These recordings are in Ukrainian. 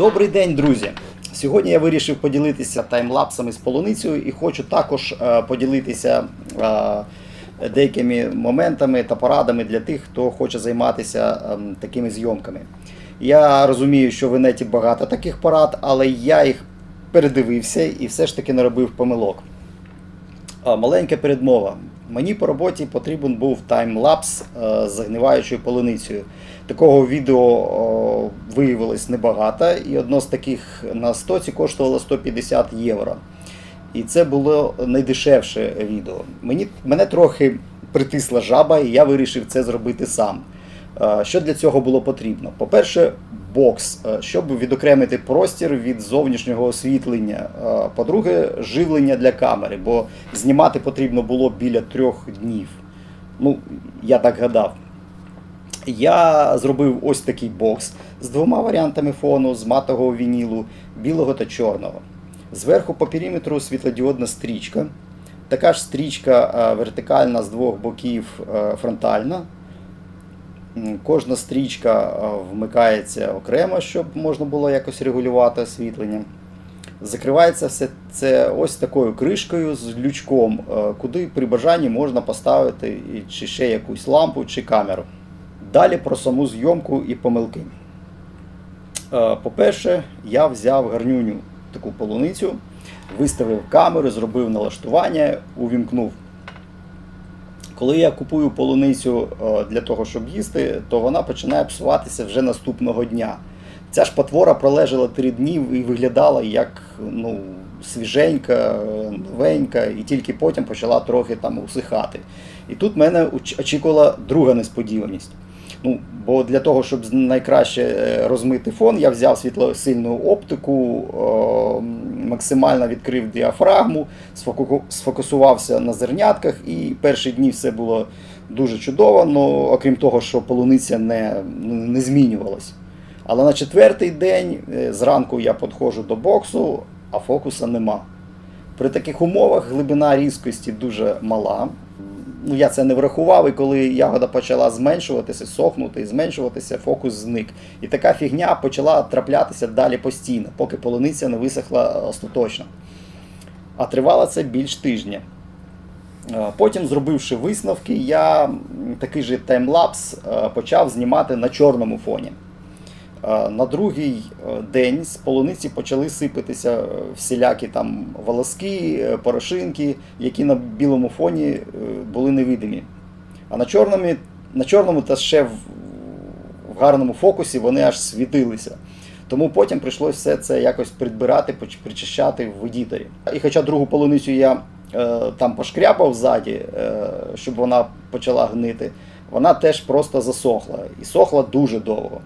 Добрий день, друзі! Сьогодні я вирішив поділитися таймлапсами з полуницею і хочу також е, поділитися е, деякими моментами та порадами для тих, хто хоче займатися ем, такими зйомками. Я розумію, що в інеті багато таких порад, але я їх передивився і все ж таки наробив помилок. Маленька передмова. Мені по роботі потрібен був таймлапс е, з загниваючою полуницею. Такого відео виявилось небагато, і одно з таких на стоці коштувало 150 євро. І це було найдешевше відео. Мені, мене трохи притисла жаба, і я вирішив це зробити сам. Е, Що для цього було потрібно? По-перше, бокс, е, щоб відокремити простір від зовнішнього освітлення. Е, По-друге, живлення для камери, бо знімати потрібно було біля трьох днів. Ну, я так гадав. Я зробив ось такий бокс з двома варіантами фону, з матового вінілу, білого та чорного. Зверху по периметру світлодіодна стрічка. Така ж стрічка е, вертикальна з двох боків фронтальна. Кожна стрічка е, вмикається окремо, щоб можна було якось регулювати освітлення. Закривається все це ось такою кришкою з лючком, е, куди при бажанні можна поставити чи ще якусь лампу чи камеру. Далі про саму зйомку і помилки. Е, По-перше, я взяв гарнюню таку полуницю, виставив камеру, зробив налаштування, увімкнув. Коли я купую полуницю е, для того, щоб їсти, то вона починає псуватися вже наступного дня. Ця ж потвора пролежала три дні і виглядала як ну, свіженька, новенька, і тільки потім почала трохи там усихати. І тут мене очікувала друга несподіваність. Ну, бо для того, щоб найкраще е, розмити фон, я взяв світлосильну оптику, максимально відкрив діафрагму, сфокусувався на зернятках, і перші дні все було дуже чудово, ну, окрім того, що полуниця не, не змінювалась. Але на четвертий день е, зранку я підходжу до боксу, а фокуса нема. При таких умовах глибина різкості дуже мала. Ну, я це не врахував, і коли ягода почала зменшуватися, сохнути і зменшуватися, фокус зник. І така фігня почала траплятися далі постійно, поки полуниця не висохла остаточно. А тривало це більш тижня. Е, Потім, зробивши висновки, я такий же таймлапс е, почав знімати на чорному фоні. Е, На другий е, день з полуниці почали сипатися е, всілякі там волоски, порошинки, які на білому фоні були невидимі. А на чорному, на чорному та ще в, гарному фокусі вони аж світилися. Тому потім прийшлося все це якось придбирати, причищати в едіторі. І хоча другу полуницю я е, там пошкряпав ззаді, е, щоб вона почала гнити, вона теж просто засохла. І сохла дуже довго.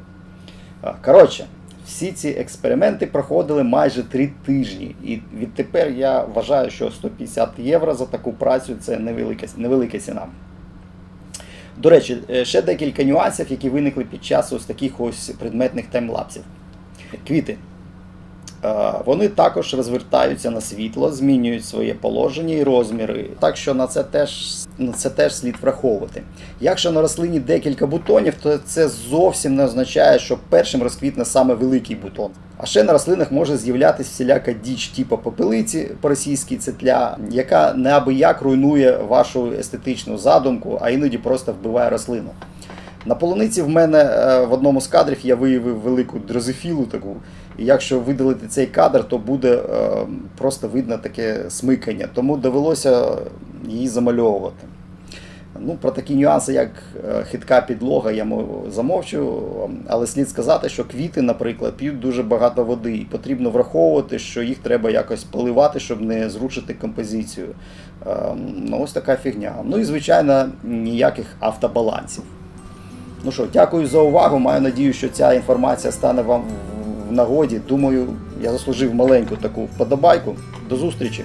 Коротше, всі ці експерименти проходили майже три тижні. І відтепер я вважаю, що 150 євро за таку працю це невелика, невелика ціна. До речі, е, ще декілька нюансів, які виникли під час ось таких ось предметних таймлапсів. Квіти. Е, Вони також розвертаються на світло, змінюють своє положення і розміри. Так що на це теж, на це теж слід враховувати. Якщо на рослині декілька бутонів, то це зовсім не означає, що першим розквітне саме великий бутон. А ще на рослинах може з'являтися всіляка діч, типу попелиці по-російськи цетля, яка неабияк руйнує вашу естетичну задумку, а іноді просто вбиває рослину. На полуниці в мене е, в одному з кадрів я виявив велику дрозофілу таку. І якщо видалити цей кадр, то буде е, просто видно таке смикання. Тому довелося її замальовувати. Ну, про такі нюанси, як е, хитка підлога, я замовчу, але слід сказати, що квіти, наприклад, п'ють дуже багато води, і потрібно враховувати, що їх треба якось поливати, щоб не зрушити композицію. Е, Ну, ось така фігня. Ну і, звичайно, ніяких автобалансів. Ну що, дякую за увагу. Маю надію, що ця інформація стане вам в- нагоді. Думаю, я заслужив маленьку таку вподобайку. До зустрічі!